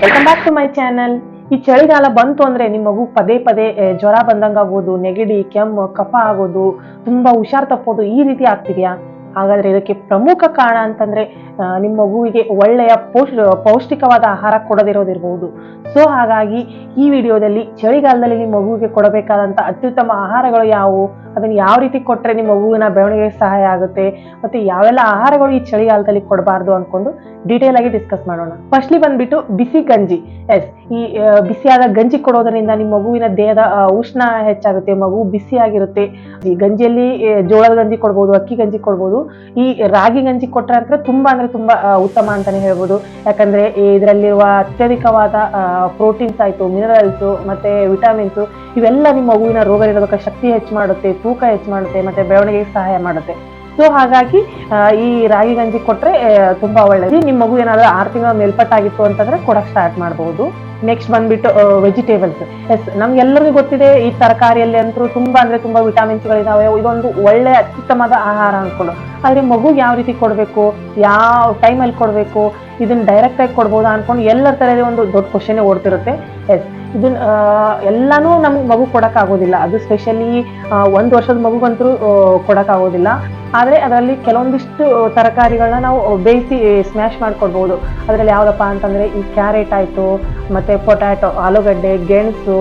Welcome back to my channel ಈ ಚಳಿಗಾಲ ಬಂತು ಅಂದ್ರೆ ನಿಮ್ಮ ಮಗು ಪದೇ ಪದೇ ಜ್ವರ ಬಂದಂಗ ಆಗೋದು, ನೆಗಡಿ, ಕೆಮ್ಮು, ಕಫ ಆಗೋದು, ತುಂಬಾ ಹುಷಾರ್ ತಪ್ಪೋದು ಈ ರೀತಿ ಆಗ್ತಿದ್ಯಾ? ಹಾಗಾದ್ರೆ ಇದಕ್ಕೆ ಪ್ರಮುಖ ಕಾರಣ ಅಂತಂದ್ರೆ ನಿಮ್ಮ ಮಗುವಿಗೆ ಒಳ್ಳೆಯ ಪೌಷ್, ಪೌಷ್ಟಿಕವಾದ ಆಹಾರ ಕೊಡದಿರೋದಿರಬಹುದು ಸೊ ಹಾಗಾಗಿ ಈ ವಿಡಿಯೋದಲ್ಲಿ ಚಳಿಗಾಲದಲ್ಲಿ ನಿಮ್ಮ ಮಗುವಿಗೆ ಕೊಡಬೇಕಾದಂತ ಅತ್ಯುತ್ತಮ ಆಹಾರಗಳು ಯಾವುವು? ಅದನ್ನ ಯಾವ ರೀತಿ ಕೊಟ್ಟರೆ ನಿಮ್ಮ ಹೂವಿನ ಬೆಳವಣಿಗೆಗೆ ಸಹಾಯ ಆಗುತ್ತೆ ಮತ್ತೆ ಯಾವೆಲ್ಲ ಆಹಾರಗಳು ಈ ಚಳಿಗಾಲದಲ್ಲಿ ಕೊಡಬಾರ್ದು ಅಂದ್ಕೊಂಡು ಡೀಟೇಲ್ ಆಗಿ ಡಿಸ್ಕಸ್ ಮಾಡೋಣ. ಫಸ್ಟ್ಲಿ ಬಂದ್ಬಿಟ್ಟು ಬಿಸಿ ಗಂಜಿ. ಎಸ್ ಈ ಬಿಸಿಯಾದ ಗಂಜಿ ಕೊಡೋದ್ರಿಂದ ನಿಮ್ಮ ಮಗುವಿನ ದೇಹದ ಉಷ್ಣ ಹೆಚ್ಚಾಗುತ್ತೆ ಮಗು ಬಿಸಿಯಾಗಿರುತ್ತೆ. ಈ ಗಂಜಿಯಲ್ಲಿ ಜೋಳದ ಗಂಜಿ ಕೊಡ್ಬೋದು, ಅಕ್ಕಿ ಗಂಜಿ ಕೊಡ್ಬೋದು. ಈ ರಾಗಿ ಗಂಜಿ ಕೊಟ್ಟರೆ ಅಂದ್ರೆ ತುಂಬಾ ಅಂದ್ರೆ ತುಂಬಾ ಉತ್ತಮ ಅಂತಾನೆ ಹೇಳ್ಬೋದು. ಯಾಕಂದ್ರೆ ಇದರಲ್ಲಿರುವ ಅತ್ಯಧಿಕವಾದ ಪ್ರೋಟೀನ್ಸ್ ಆಯ್ತು ಮಿನರಲ್ಸ್ ಮತ್ತೆ ವಿಟಮಿನ್ಸ್ ಇವೆಲ್ಲ ನಿಮ್ಮ ಮಗುವಿನ ರೋಗ ನಿರೋಧಕ ಶಕ್ತಿ ಹೆಚ್ಚು ಮಾಡುತ್ತೆ ತೂಕ ಹೆಚ್ಚು ಮಾಡುತ್ತೆ, ಮತ್ತೆ ಬೆಳವಣಿಗೆಗೆ ಸಹಾಯ ಮಾಡುತ್ತೆ. ಸೊ ಹಾಗಾಗಿ ಈ ರಾಗಿ ಗಂಜಿ ಕೊಟ್ಟರೆ ತುಂಬಾ ಒಳ್ಳೇದು. ನಿಮ್ಮ ಮಗು ಏನಾದ್ರು ಆರು ತಿಂಗಳ ಮೇಲ್ಪಟ್ಟಾಗಿತ್ತು ಅಂತಂದ್ರೆ ಕೊಡಕ್ ಸ್ಟಾರ್ಟ್ ಮಾಡಬಹುದು ನೆಕ್ಸ್ಟ್ ಬಂದ್ಬಿಟ್ಟು ವೆಜಿಟೇಬಲ್ಸ್ ಎಸ್ ನಮ್ಗೆಲ್ಲರಿಗೂ ಗೊತ್ತಿದೆ, ಈ ತರಕಾರಿಯಲ್ಲಿ ಅಂತೂ ತುಂಬಾ ಅಂದ್ರೆ ತುಂಬಾ ವಿಟಮಿನ್ಸ್ ಗಳಿದಾವೆ. ಇದೊಂದು ಒಳ್ಳೆ ಅತ್ಯುತ್ತಮದ ಆಹಾರ ಅಂದ್ಕೊಂಡು ಆದ್ರೆ ಮಗು ಯಾವ ರೀತಿ ಕೊಡಬೇಕು, ಯಾವ ಟೈಮಲ್ಲಿ ಕೊಡಬೇಕು, ಇದನ್ನ ಡೈರೆಕ್ಟ್ ಆಗಿ ಕೊಡ್ಬೋದಾ ಅನ್ಕೊಂಡು ಎಲ್ಲರ ಥರದ ಒಂದು ದೊಡ್ಡ ಕ್ವಶನೇ ಓಡ್ತಿರುತ್ತೆ. ಎಸ್ ಇದನ್ನ ಎಲ್ಲನೂ ನಮ್ಗೆ ಮಗು ಕೊಡಕ್ ಆಗೋದಿಲ್ಲ. ಅದು ಸ್ಪೆಷಲಿ ಒಂದು ವರ್ಷದ ಮಗುಗಂತೂ ಕೊಡಕ್ ಆಗೋದಿಲ್ಲ. ಆದ್ರೆ ಅದರಲ್ಲಿ ಕೆಲವೊಂದಿಷ್ಟು ತರಕಾರಿಗಳನ್ನ ನಾವು ಬೇಯಿಸಿ ಸ್ಮ್ಯಾಶ್ ಮಾಡ್ಕೊಡ್ಬೋದು. ಅದರಲ್ಲಿ ಯಾವುದಪ್ಪ ಅಂತಂದರೆ ಈ ಕ್ಯಾರೆಟ್ ಆಯಿತು, ಮತ್ತು ಪೊಟ್ಯಾಟೊ, ಆಲೂಗಡ್ಡೆ, ಗೆಣಸು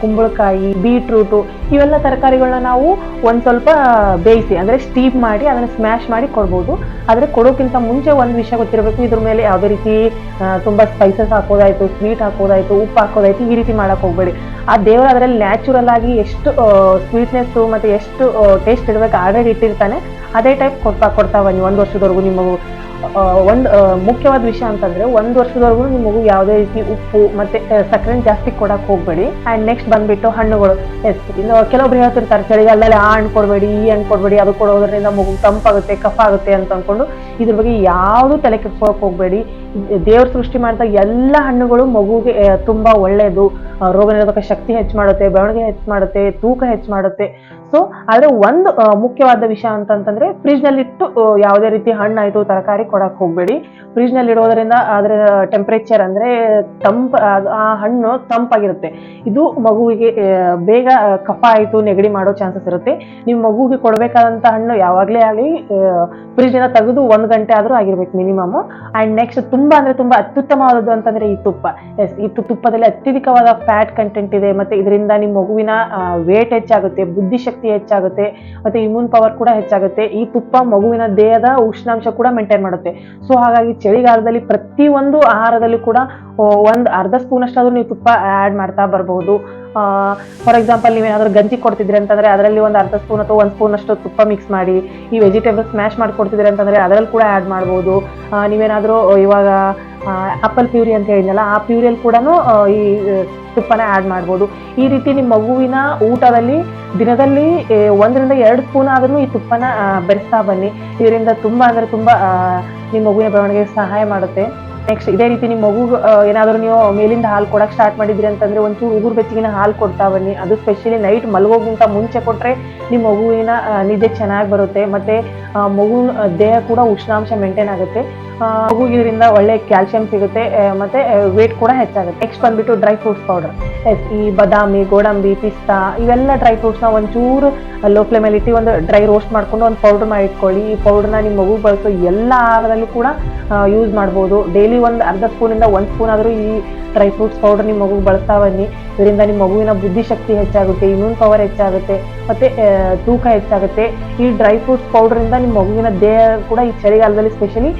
ಕುಂಬಳಕಾಯಿ, ಬೀಟ್ರೂಟು, ಇವೆಲ್ಲ ತರಕಾರಿಗಳನ್ನ ನಾವು ಒಂದು ಸ್ವಲ್ಪ ಬೇಯಿಸಿ, ಅಂದರೆ ಸ್ಟೀಪ್ ಮಾಡಿ ಅದನ್ನು ಸ್ಮ್ಯಾಶ್ ಮಾಡಿ ಕೊಡ್ಬೋದು. ಆದರೆ ಕೊಡೋಕ್ಕಿಂತ ಮುಂಚೆ ಒಂದು ವಿಷಯ ಗೊತ್ತಿರಬೇಕು, ಇದ್ರ ಮೇಲೆ ಯಾವುದೇ ರೀತಿ ತುಂಬ ಸ್ಪೈಸಸ್ ಹಾಕೋದಾಯಿತು ಸ್ವೀಟ್ ಹಾಕೋದಾಯಿತು, ಉಪ್ಪು ಹಾಕೋದಾಯಿತು, ಈ ರೀತಿ ಮಾಡೋಕೆ ಹೋಗಬೇಡಿ. ಆ ದೇವರು ಅದರಲ್ಲಿ ನ್ಯಾಚುರಲ್ ಆಗಿ ಎಷ್ಟು ಸ್ವೀಟ್ನೆಸ್ಸು ಮತ್ತು ಎಷ್ಟು ಟೇಸ್ಟ್ ಇಡಬೇಕು ಆಲ್ರೆಡಿ ಇಟ್ಟಿರ್ತಾನೆ. ಅದೇ ಟೈಪ್ ಕೊಡ್ತಾ ಕೊಡ್ತಾ ಬನ್ನಿ ಒಂದು ವರ್ಷದವರೆಗೂ ನಿಮ್ಮ ಒಂದ್ ಮುಖ್ಯವಾದ ವಿಷಯ ಅಂತಂದ್ರೆ ಒಂದು ವರ್ಷದವರೆಗೂ ನಿಮ್ಮ ಮಗು ಯಾವುದೇ ರೀತಿ ಉಪ್ಪು ಮತ್ತೆ ಸಕ್ಕರೆ ಜಾಸ್ತಿ ಕೊಡಕ್ ಹೋಗ್ಬೇಡಿ. ಆ್ಯಂಡ್ ನೆಕ್ಸ್ಟ್ ಬಂದ್ಬಿಟ್ಟು ಹಣ್ಣುಗಳು. ಎಸ್ ಇನ್ನು ಕೆಲವೊಬ್ರು ಹೇಳ್ತಿರ್ತಾರೆ ಚಳಿಗಾಲದಲ್ಲಿ ಆ ಹಣ್ಣು ಕೊಡಬೇಡಿ, ಈ ಹಣ್ಣು ಕೊಡಬೇಡಿ, ಅದು ಕೊಡೋದ್ರಿಂದ ಮಗು ತಂಪಾಗುತ್ತೆ ಕಫ ಆಗುತ್ತೆ ಅಂತ ಅಂದ್ಕೊಂಡು ಇದ್ರ ಬಗ್ಗೆ ಯಾವುದು ತಲೆ ಕೆಡ್ಸ್ಕೊಳಕ್ ಹೋಗ್ಬೇಡಿ. ದೇವ್ರ ಸೃಷ್ಟಿ ಮಾಡಿದಾಗ ಎಲ್ಲ ಹಣ್ಣುಗಳು ಮಗುಗೆ ತುಂಬಾ ಒಳ್ಳೆಯದು ರೋಗ ನಿರೋಧಕ ಶಕ್ತಿ ಹೆಚ್ಚು ಮಾಡುತ್ತೆ ಬೆಳವಣಿಗೆ ಹೆಚ್ಚು ಮಾಡುತ್ತೆ, ತೂಕ ಹೆಚ್ಚು ಮಾಡುತ್ತೆ. ಸೊ ಆದ್ರೆ ಒಂದು ಮುಖ್ಯವಾದ ವಿಷಯ ಅಂತಂತಂದ್ರೆ ಫ್ರಿಜ್ನಲ್ಲಿ ಇಟ್ಟು ಯಾವುದೇ ರೀತಿ ಹಣ್ಣಾಯ್ತು, ತರಕಾರಿ ಕೊಡಕ್ ಹೋಗ್ಬೇಡಿ. ಫ್ರಿಜ್ನಲ್ಲಿ ಇಡೋದ್ರಿಂದ ಅದರ ಟೆಂಪರೇಚರ್ ಅಂದ್ರೆ ತಂಪ ಆ ಹಣ್ಣು ತಂಪಾಗಿರುತ್ತೆ. ಇದು ಮಗುವಿಗೆ ಬೇಗ ಕಫ ಆಯ್ತು, ನೆಗಡಿ ಮಾಡೋ ಚಾನ್ಸಸ್ ಇರುತ್ತೆ. ನೀವು ಮಗುವಿಗೆ ಕೊಡಬೇಕಾದಂತ ಹಣ್ಣು ಯಾವಾಗ್ಲೇ ಆಗಲಿ ಇಂದ ತೆಗೆದು ಒಂದ್ ಗಂಟೆ ಆದ್ರೂ ಆಗಿರ್ಬೇಕು ಮಿನಿಮಮ್ ಅಂಡ್ ನೆಕ್ಸ್ಟ್ ತುಂಬಾ ಅಂದ್ರೆ ತುಂಬಾ ಅತ್ಯುತ್ತಮವಾದದ್ದು ಅಂತಂದ್ರೆ ಈ ತುಪ್ಪ. ಎಸ್ ಈ ತುಪ್ಪದಲ್ಲಿ ಅತ್ಯಧಿಕವಾದ ಫ್ಯಾಟ್ ಕಂಟೆಂಟ್ ಇದೆ. ಮತ್ತೆ ಇದರಿಂದ ನಿಮ್ಮ ಮಗುವಿನ ವೇಟ್ ಹೆಚ್ಚಾಗುತ್ತೆ, ಬುದ್ಧಿಶಕ್ತಿ ಹೆಚ್ಚಾಗುತ್ತೆ, ಮತ್ತೆ ಇಮ್ಯೂನ್ ಪವರ್ ಕೂಡ ಹೆಚ್ಚಾಗುತ್ತೆ. ಈ ತುಪ್ಪ ಮಗುವಿನ ದೇಹದ ಉಷ್ಣಾಂಶ ಕೂಡ ಮೇಂಟೈನ್ ಮಾಡುತ್ತೆ. ಸೊ ಹಾಗಾಗಿ ಚಳಿಗಾಲದಲ್ಲಿ ಪ್ರತಿಯೊಂದು ಆಹಾರದಲ್ಲಿ ಕೂಡ ಒಂದು ಅರ್ಧ ಸ್ಪೂನ್ ಅಷ್ಟಾದ್ರೂ ನೀವು ತುಪ್ಪ ಆ್ಯಡ್ ಮಾಡ್ತಾ ಬರ್ಬೋದು ಫಾರ್ ಎಕ್ಸಾಂಪಲ್ ನೀವೇನಾದರೂ ಗಂಜಿ ಕೊಡ್ತಿದ್ರಿ ಅಂತಂದರೆ ಅದರಲ್ಲಿ ಒಂದು ಅರ್ಧ ಸ್ಪೂನ್ ಅಥವಾ ಒಂದು ಸ್ಪೂನ್ ಅಷ್ಟು ತುಪ್ಪ ಮಿಕ್ಸ್ ಮಾಡಿ, ಈ ವೆಜಿಟೇಬಲ್ ಸ್ಮ್ಯಾಶ್ ಮಾಡ್ಕೊಡ್ತಿದ್ರಿ ಅಂತಂದರೆ ಅದರಲ್ಲಿ ಕೂಡ ಆ್ಯಡ್ ಮಾಡ್ಬೋದು. ನೀವೇನಾದರೂ ಇವಾಗ ಆಪಲ್ ಪ್ಯೂರಿ ಅಂತ ಹೇಳಿದ್ನಲ್ಲ, ಆ ಪ್ಯೂರಿಯಲ್ಲಿ ಕೂಡ ಈ ತುಪ್ಪನ ಆ್ಯಡ್ ಮಾಡ್ಬೋದು. ಈ ರೀತಿ ನಿಮ್ಮ ಮಗುವಿನ ಊಟದಲ್ಲಿ ದಿನದಲ್ಲಿ ಒಂದರಿಂದ ಎರಡು ಸ್ಪೂನ್ ಆದ್ರೂ ಈ ತುಪ್ಪನ ಬೆರೆಸ್ತಾ ಬನ್ನಿ. ಇದರಿಂದ ತುಂಬ ಅಂದರೆ ತುಂಬ ನಿಮ್ಮ ಮಗುವಿನ ಬೆಳವಣಿಗೆಗೆ ಸಹಾಯ ಮಾಡುತ್ತೆ. ನೆಕ್ಸ್ಟ್ ಇದೇ ರೀತಿ ನಿಮ್ಮ ಮಗು ಏನಾದರೂ ನೀವು ಮೇಲಿಂದ ಹಾಲು ಕೊಡಕ್ ಸ್ಟಾರ್ಟ್ ಮಾಡಿದ್ರಿ ಅಂತಂದ್ರೆ ಒಂಚೂರು ಉಗುರು ಬೆಚ್ಚಗಿನ ಹಾಲು ಕೊಡ್ತಾ ಬನ್ನಿ. ಅದು ಸ್ಪೆಷಲಿ ನೈಟ್ ಮಲಗೋಗಿಂತ ಮುಂಚೆ ಕೊಟ್ಟರೆ ನಿಮ್ಮ ಮಗುವಿನ ನಿದ್ದೆ ಚೆನ್ನಾಗಿ ಬರುತ್ತೆ. ಮತ್ತು ಮಗು ದೇಹ ಕೂಡ ಉಷ್ಣಾಂಶ ಮೇಂಟೈನ್ ಆಗುತ್ತೆ. ಮಗು ಇದರಿಂದ ಒಳ್ಳೆ ಕ್ಯಾಲ್ಸಿಯಂ ಸಿಗುತ್ತೆ ಮತ್ತು ಮತ್ತೆ ವೇಟ್ ಕೂಡ ಹೆಚ್ಚಾಗುತ್ತೆ. ನೆಕ್ಸ್ಟ್ ಬಂದುಬಿಟ್ಟು ಡ್ರೈ ಫ್ರೂಟ್ಸ್ ಪೌಡರ್ ಎಸ್ ಈ ಬಾದಾಮಿ, ಗೋಡಂಬಿ, ಪಿಸ್ತಾ, ಇವೆಲ್ಲ ಡ್ರೈ ಫ್ರೂಟ್ಸ್ನ ಒಂಚೂರು ಲೋ ಫ್ಲೇಮಲ್ಲಿ ಇಟ್ಟು ಒಂದು ಡ್ರೈ ರೋಸ್ಟ್ ಮಾಡ್ಕೊಂಡು ಒಂದು ಪೌಡರ್ ಮಾಡಿ ಇಟ್ಕೊಳ್ಳಿ ಈ ಪೌಡ್ರನ್ನ ನಿಮ್ಮ ಮಗು ಬಳಸೋ ಎಲ್ಲ ಆಹಾರದಲ್ಲೂ ಕೂಡ ಯೂಸ್ ಮಾಡ್ಬೋದು. ಡೈಲಿ ಒಂದು ಅರ್ಧ ಸ್ಪೂನಿಂದ ಒಂದು ಸ್ಪೂನ್ ಆದರೂ ಈ ಡ್ರೈ ಫ್ರೂಟ್ಸ್ ಪೌಡರ್ ನಿಮ್ಮ ಮಗುಗೆ ಬಳಸ್ತಾ ಬನ್ನಿ ಇದರಿಂದ ನಿಮ್ಮ ಮಗುವಿನ ಬುದ್ಧಿಶಕ್ತಿ ಹೆಚ್ಚಾಗುತ್ತೆ ಇಮ್ಯೂನ್ ಪವರ್ ಹೆಚ್ಚಾಗುತ್ತೆ, ಮತ್ತು ತೂಕ ಹೆಚ್ಚಾಗುತ್ತೆ. ಈ ಡ್ರೈ ಫ್ರೂಟ್ಸ್ ಪೌಡ್ರಿಂದ ನಿಮ್ಮ ಮಗುವಿನ ದೇಹ ಕೂಡ ಈ ಚಳಿಗಾಲದಲ್ಲಿ ಸ್ಪೆಷಲಿ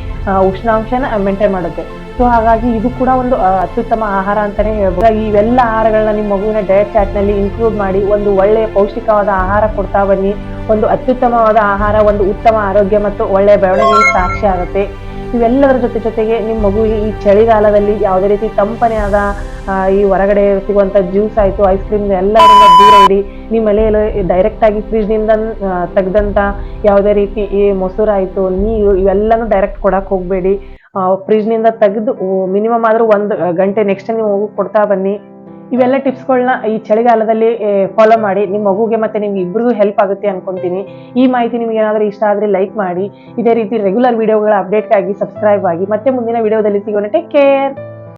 ಉಷ್ಣಾಂಶನ ಮೇಂಟೈನ್ ಮಾಡುತ್ತೆ. ಸೊ ಹಾಗಾಗಿ ಇದು ಕೂಡ ಒಂದು ಅತ್ಯುತ್ತಮ ಆಹಾರ ಅಂತಲೇ ಹೇಳ್ಬೋದು. ಇವೆಲ್ಲ ಆಹಾರಗಳನ್ನ ನಿಮ್ಮ ಮಗುವಿನ ಡಯಟ್ ಚಾರ್ಟ್ನಲ್ಲಿ ಇನ್ಕ್ಲೂಡ್ ಮಾಡಿ ಒಂದು ಒಳ್ಳೆಯ ಪೌಷ್ಟಿಕವಾದ ಆಹಾರ ಕೊಡ್ತಾ ಬನ್ನಿ. ಒಂದು ಅತ್ಯುತ್ತಮವಾದ ಆಹಾರ, ಒಂದು ಉತ್ತಮ ಆರೋಗ್ಯ ಮತ್ತು ಒಳ್ಳೆಯ ಬೆಳವಣಿಗೆಗೆ ಸಾಕ್ಷಿ ಆಗುತ್ತೆ. ಇವೆಲ್ಲದರ ಜೊತೆ ಜೊತೆಗೆ ನಿಮ್ಮ ಮಗುವಿಗೆ ಈ ಚಳಿಗಾಲದಲ್ಲಿ ಯಾವುದೇ ರೀತಿ ತಂಪನೆ ಆದ ಈ ಹೊರಗಡೆ ಸಿಗುವಂತ ಜ್ಯೂಸ್ ಆಯಿತು ಐಸ್ ಕ್ರೀಮ್ ಎಲ್ಲರಿಂದ ದೂರ ಇಡಿ. ನಿಮ್ಮ ಮನೆಯಲ್ಲಿ ಡೈರೆಕ್ಟ್ ಆಗಿ ಫ್ರಿಜ್ನಿಂದ ತೆಗೆದಂತ ಯಾವುದೇ ರೀತಿ ಈ ಮೊಸರಾಯ್ತು ನೀರು ಇವೆಲ್ಲನೂ ಡೈರೆಕ್ಟ್ ಕೊಡಕ್ ಹೋಗಬೇಡಿ. ಫ್ರಿಜ್ನಿಂದ ತೆಗೆದು ಮಿನಿಮಮ್ ಆದ್ರೂ ಒಂದು ಗಂಟೆ ನೆಕ್ಸ್ಟ್ ನೀವು ಹೋಗಿ ಕೊಡ್ತಾ ಬನ್ನಿ. ಇವೆಲ್ಲ ಟಿಪ್ಸ್ಗಳನ್ನ ಈ ಚಳಿಗಾಲದಲ್ಲಿ ಫಾಲೋ ಮಾಡಿ. ನಿಮ್ಮ ಮಗುಗೆ ಮತ್ತೆ ನಿಮ್ಗೆ ಇಬ್ಬರಿಗೂ ಹೆಲ್ಪ್ ಆಗುತ್ತೆ ಅನ್ಕೊಂತೀನಿ. ಈ ಮಾಹಿತಿ ನಿಮ್ಗೆ ಏನಾದರೂ ಇಷ್ಟ ಆದರೆ ಲೈಕ್ ಮಾಡಿ. ಇದೇ ರೀತಿ ರೆಗ್ಯುಲರ್ ವಿಡಿಯೋಗಳ ಅಪ್ಡೇಟ್ಗಾಗಿ ಸಬ್ಸ್ಕ್ರೈಬ್ ಆಗಿ. ಮತ್ತೆ ಮುಂದಿನ ವಿಡಿಯೋದಲ್ಲಿ ಸಿಗೋಣ. Take care